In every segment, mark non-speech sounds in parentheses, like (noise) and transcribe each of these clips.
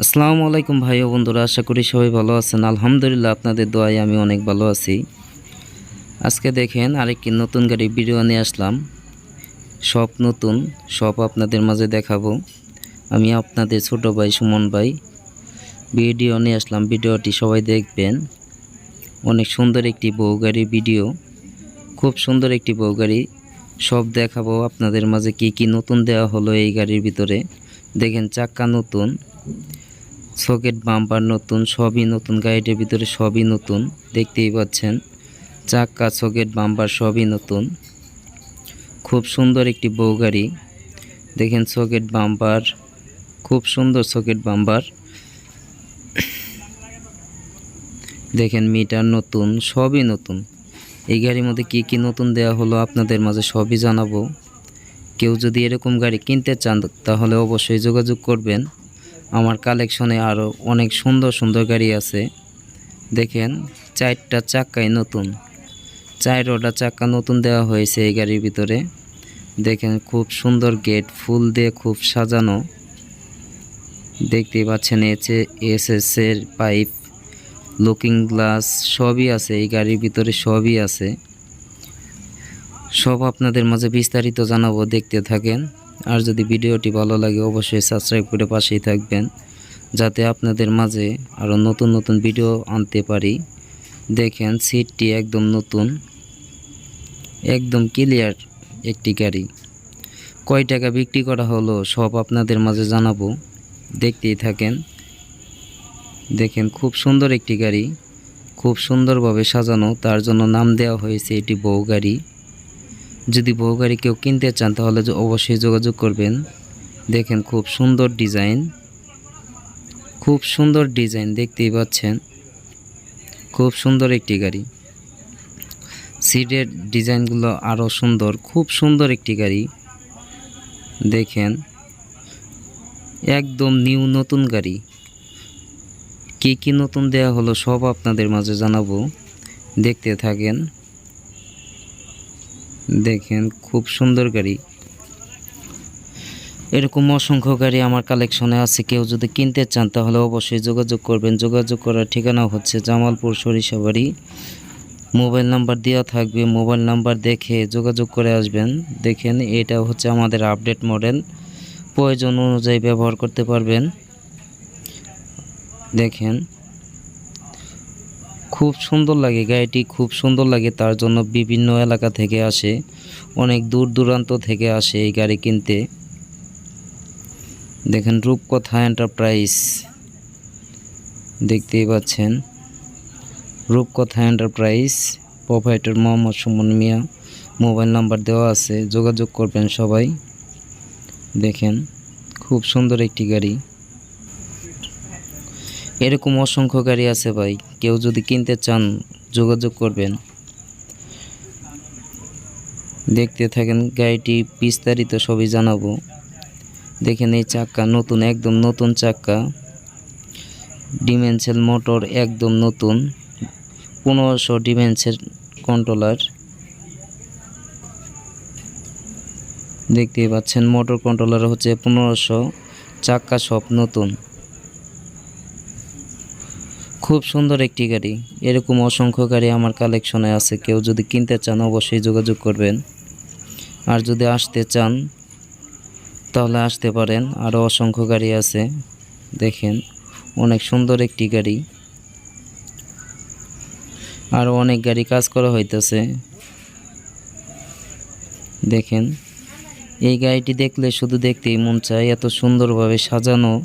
আসসালামু আলাইকুম ভাই ও বন্ধুরা, আশা করি সবাই ভালো আছেন। আলহামদুলিল্লাহ আপনাদের দোয়ায় আমি অনেক ভালো আছি। আজকে দেখেন আরেকটি নতুন গাড়ি ভিডিও নিয়ে আসলাম। সব নতুন, সব আপনাদের মাঝে দেখাবো। আমি আপনাদের ছোট ভাই সুমন ভাই ভিডিও নিয়ে আসলাম। ভিডিওটি সবাই দেখবেন। অনেক সুন্দর একটি বউ গাড়ির ভিডিও। খুব সুন্দর একটি বউ গাড়ি। সব দেখাবো আপনাদের মাঝে কি কি নতুন দেওয়া হলো এই গাড়ির ভিতরে। দেখেন চাক্কা নতুন। সকেট বাম্পার নতুন, সবই নতুন, গাড়িটার ভিতরে সবই নতুন, দেখতেই পাচ্ছেন। চাক্কা সকেট বাম্পার, সবই নতুন। খুব সুন্দর একটি বউ গাড়ি। দেখেন সকেট বাম্পার, খুব সুন্দর সকেট বাম্পার। দেখেন মিটার নতুন, সবই নতুন। এই গাড়ির মধ্যে কি কি নতুন দেওয়া হলো আপনাদের মাঝে সবই জানাব। কেউ যদি এরকম গাড়ি কিনতে চান, তাহলে অবশ্যই যোগাযোগ করবেন। আমার কালেকশনে আরও অনেক সুন্দর সুন্দর গাড়ি আছে। দেখেন, চারটা চাক্কাই নতুন। চারটা চাক্কা নতুন দেওয়া হয়েছে এই গাড়ির ভিতরে। দেখেন, খুব সুন্দর গেট, ফুল দিয়ে খুব সাজানো। দেখতেই পাচ্ছেন, এসে এসএস এর পাইপ, লুকিং গ্লাস, সবই আছে এই গাড়ির ভিতরে, সবই আছে। সব আপনাদের মাঝে বিস্তারিত জানাব, দেখতে থাকেন। আর যদি ভিডিওটি ভালো লাগে, অবশ্যই সাবস্ক্রাইব করে পাশেই থাকবেন, যাতে আপনাদের মাঝে আরও নতুন নতুন ভিডিও আনতে পারি। দেখেন সিটটি একদম নতুন, একদম ক্লিয়ার একটি গাড়ি। কয় টাকা বিক্রি করা হলো, সব আপনাদের মাঝে জানাব। দেখতেই থাকেন, দেখেন খুব সুন্দর একটি গাড়ি, খুব সুন্দরভাবে সাজানো, তার জন্য নাম দেওয়া হয়েছে এটি বউ গাড়ি। যদি বউ গাড়ি কেউ কিনতে চান, তাহলে অবশ্যই যোগাযোগ করবেন। দেখেন খুব সুন্দর ডিজাইন। খুব সুন্দর ডিজাইন দেখতেই পাচ্ছেন। খুব সুন্দর একটি গাড়ি। সিটের ডিজাইনগুলো আরও সুন্দর। খুব সুন্দর একটি গাড়ি। দেখেন, একদম নিউ নতুন গাড়ি। কি কি নতুন দেয়া হলো সব আপনাদের মাঝে জানাব। দেখতে থাকেন। দেখেন, খুব সুন্দর গাড়ি। এরকম অসংখ্য গাড়ি আমার কালেকশনে আছে। কেউ যদি কিনতে চান, তাহলে অবশ্যই যোগাযোগ করবেন। যোগাযোগ করার ঠিকানা হচ্ছে জামালপুর সরিষাবাড়ি মোবাইল নাম্বার দেওয়া থাকবে। মোবাইল নাম্বার দেখে যোগাযোগ করে আসবেন। দেখেন, এটা হচ্ছে আমাদের আপডেট মডেল। প্রয়োজন অনুযায়ী ব্যবহার করতে পারবেন। দেখেন খুব সুন্দর লাগে, গাড়িটি খুব সুন্দর লাগে, তার জন্য বিভিন্ন এলাকা থেকে আসে, অনেক দূর দূরান্ত থেকে আসে এই গাড়ি কিনতে। দেখেন রূপকথা এন্টারপ্রাইজ, দেখতেই পাচ্ছেন। Rupkotha enterprise provider Mohammad Sumon Mia, mobile number দেওয়া আছে, যোগাযোগ করবেন সবাই। দেখেন, খুব সুন্দর একটি গাড়ি। এরকম অসংখ্য গাড়ি আছে ভাই। কেউ যদি কিনতে চান, যোগাযোগ করবেন। দেখতে থাকেন, গাড়িটি বিস্তারিত সবই জানাব। দেখেন এই চাক্কা নতুন, একদম নতুন চাক্কা ডিমেনসেল মোটর একদম নতুন, পনেরোশো ডিমেন্সের কন্ট্রোলার দেখতেই পাচ্ছেন মোটর কন্ট্রোলার হচ্ছে পনেরোশো চাক্কা সব নতুন। খুব সুন্দর একটি গাড়ি। এরকম অসংখ্য গাড়ি আমার কালেকশনে আছে। কেউ যদি কিনতে চান, অবশ্যই যোগাযোগ করবেন। আর যদি আসতে চান, তাহলে আসতে পারেন। আরও অসংখ্য গাড়ি আছে। দেখেন, অনেক সুন্দর একটি গাড়ি। আর অনেক গাড়ি কাজ করা হইতেছে। দেখেন, এই গাড়িটি দেখলে শুধু দেখতেই মন চায়, এত সুন্দরভাবে সাজানো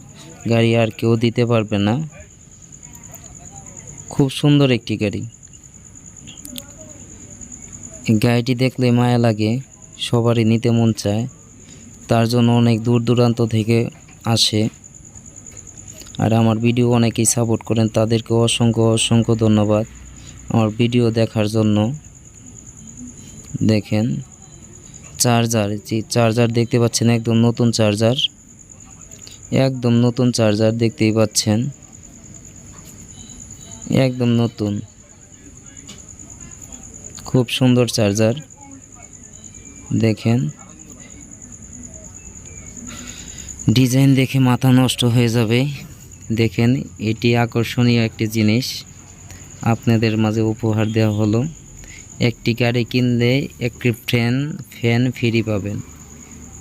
গাড়ি আর কেউ দিতে পারবে না। খুব সুন্দর একটি গাড়ি। গাড়িটি দেখলে মায়া লাগে, সবারই নিতে মন চায়, তার জন্য অনেক দূর দূরান্ত থেকে আসে। আর আমার ভিডিও অনেকেই সাপোর্ট করেন, তাদেরকে অসংখ্য অসংখ্য ধন্যবাদ আমার ভিডিও দেখার জন্য। দেখেন, চার্জার, যে চার্জার দেখতে পাচ্ছেন, একদম নতুন চার্জার, একদম নতুন চার্জার দেখতেই পাচ্ছেন। একদম নতুন। খুব সুন্দর চার্জার। দেখেন। ডিজাইন দেখে মাথা নষ্ট হয়ে যাবে। দেখেন, এটি আকর্ষণীয় একটি জিনিস। আপনাদের মাঝে উপহার দেওয়া হলো। একটি গাড়ি কিনলে একটি ফ্যান ফ্যান ফ্রি পাবেন।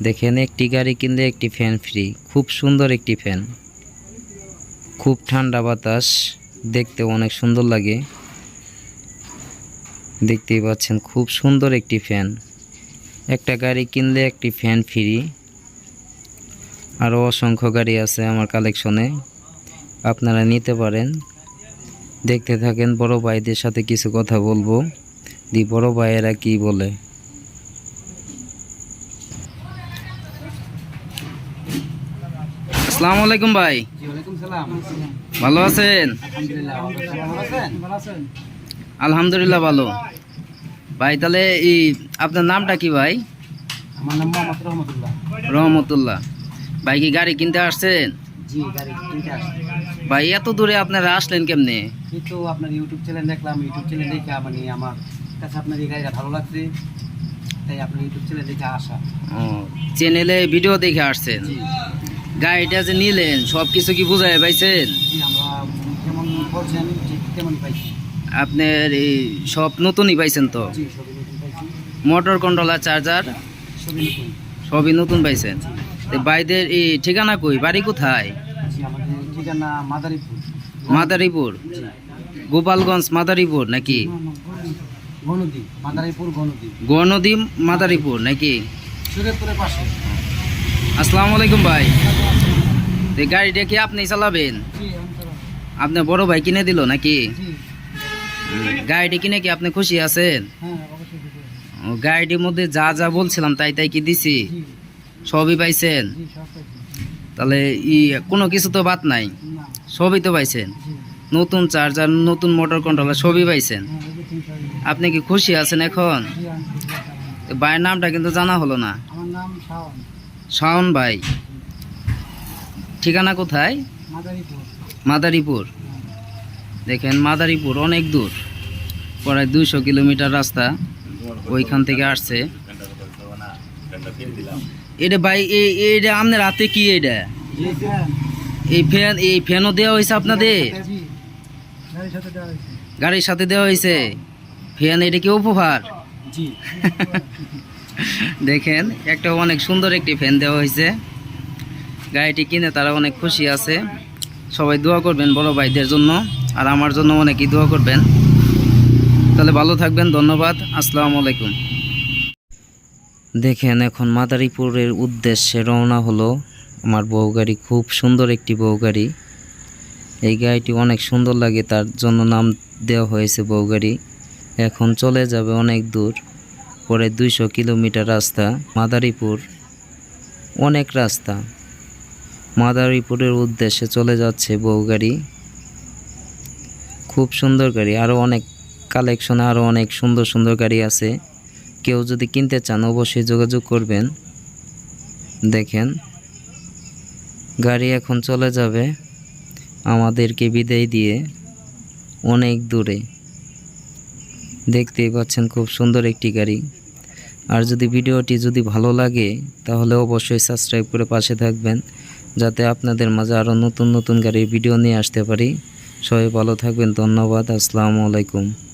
দেখেন, একটি গাড়ি কিনলে একটি ফ্যান ফ্রি। খুব সুন্দর একটি ফ্যান। খুব ঠান্ডা বাতাস। দেখতে অনেক সুন্দর লাগে। দেখতেই পাচ্ছেন খুব সুন্দর একটি ফ্যান। একটা গাড়ি কিনলে একটি ফ্যান ফ্রি। আরও অসংখ্য গাড়ি আছে আমার কালেকশনে। আপনারা নিতে পারেন। দেখতে থাকেন বড় ভাইদের সাথে কিছু কথা বলব। দি বড় ভাইয়েরা কি বলে? আসসালামু আলাইকুম ভাই। ভালো আছেন? আলহামদুলিল্লাহ ভালো ভাই তাহলে এই আপনার নামটা কি ভাই? রহমতুল্লাহ। ভাই কি গাড়ি কিনতে আসছেন? জি গাড়ি কিনতে আসছি। ভাই এত দূরে আপনারা আসলেন কেমনে? তো আপনার ইউটিউব চ্যানেল দেখলাম। ইউটিউব চ্যানেল দেখে মানে আমার কাছে আপনার এই গাড়িটা ভালো লাগছে। তাই আপনার ইউটিউব চ্যানেল দেখে আসা। ও চ্যানেলে ভিডিও দেখে আসছেন? গাড়িটা যে নিলেন সব কিছু কি বুঝাই পাইছেন? আপনার এই সব নতুনই পাইছেন তো? Motor controller charger? সবই নতুন। পাইছেন। তো ভাইদের এই ঠিকানা কই? বাড়ি কোথায়? ঠিকানা মাদারীপুর। মাদারীপুর? গোপালগঞ্জ মাদারীপুর নাকি? গণদ্বীপ মাদারীপুর গণদ্বীপ গণদী মাদারীপুর নাকি? সুরেপুরের পাশে। আসসালামু আলাইকুম ভাই। এই গাড়িটা কি আপনি চালাবেন? আপনার বড় ভাই কিনে দিল নাকি? গাড়িটি কিনে কি আপনি খুশি আছেন? হ্যাঁ গাড়িটির মধ্যে যা যা বলছিলাম তাই তাই কি দিছি? সবই পাইছেন? তাহলে ই কোনো কিছু তো বাদ নাই? সবই তো পাইছেন? নতুন চার্জার নতুন মোটর কন্ট্রোলার সবই পাইছেন? হ্যাঁ আপনি কি খুশি আছেন এখন? ভাইয়ের নামটা কিন্তু জানা হলো না। আমার নাম শাওন ভাই। ঠিকানা কোথায়? মাদারীপুর। দেখেন মাদারীপুর অনেক দূর। প্রায় দুইশো কিলোমিটার রাস্তা ওইখান থেকে আসছে। এটা ভাই এইটা আপনার হাতে কি এটা এই ফ্যান। এই ফ্যানও দেওয়া হয়েছে আপনাদের? গাড়ির সাথে দেওয়া হয়েছে। ফ্যান এটা কি উপহার? (laughs) দেখেন, একটা অনেক সুন্দর একটি ফ্যান দেওয়া হয়েছে। গাড়িটি কিনে তারা অনেক খুশি আছে। সবাই দোয়া করবেন বড় ভাইদের জন্য, আর আমার জন্য অনেকেই দোয়া করবেন। তাহলে ভালো থাকবেন, ধন্যবাদ, আসসালামু আলাইকুম। দেখেন, এখন মাদারীপুরের উদ্দেশ্যে রওনা হলো আমার বউ গাড়ি, খুব সুন্দর একটি বউ গাড়ি। এই গাড়িটি অনেক সুন্দর লাগে, তার জন্য নাম দেওয়া হয়েছে বউ গাড়ি। এখন চলে যাবে অনেক দূর। পরে দুইশো কিলোমিটার রাস্তা, মাদারীপুর। অনেক রাস্তা। মাদারীপুরের উদ্দেশ্যে চলে যাচ্ছে বউ গাড়ি। খুব সুন্দর গাড়ি আরও অনেক কালেকশনে আরও অনেক সুন্দর সুন্দর গাড়ি আছে। কেউ যদি কিনতে চান, অবশ্যই যোগাযোগ করবেন। দেখেন, গাড়ি এখন চলে যাবে আমাদেরকে বিদায় দিয়ে অনেক দূরে। দেখতেই পাচ্ছেন খুব সুন্দর একটি গাড়ি। আর যদি ভিডিওটি যদি ভালো লাগে, তাহলে অবশ্যই সাবস্ক্রাইব করে পাশে থাকবেন, যাতে আপনাদের মাঝে আরও নতুন নতুন গাড়ির ভিডিও নিয়ে আসতে পারি। সবাই ভালো থাকবেন, ধন্যবাদ, আসসালামু আলাইকুম।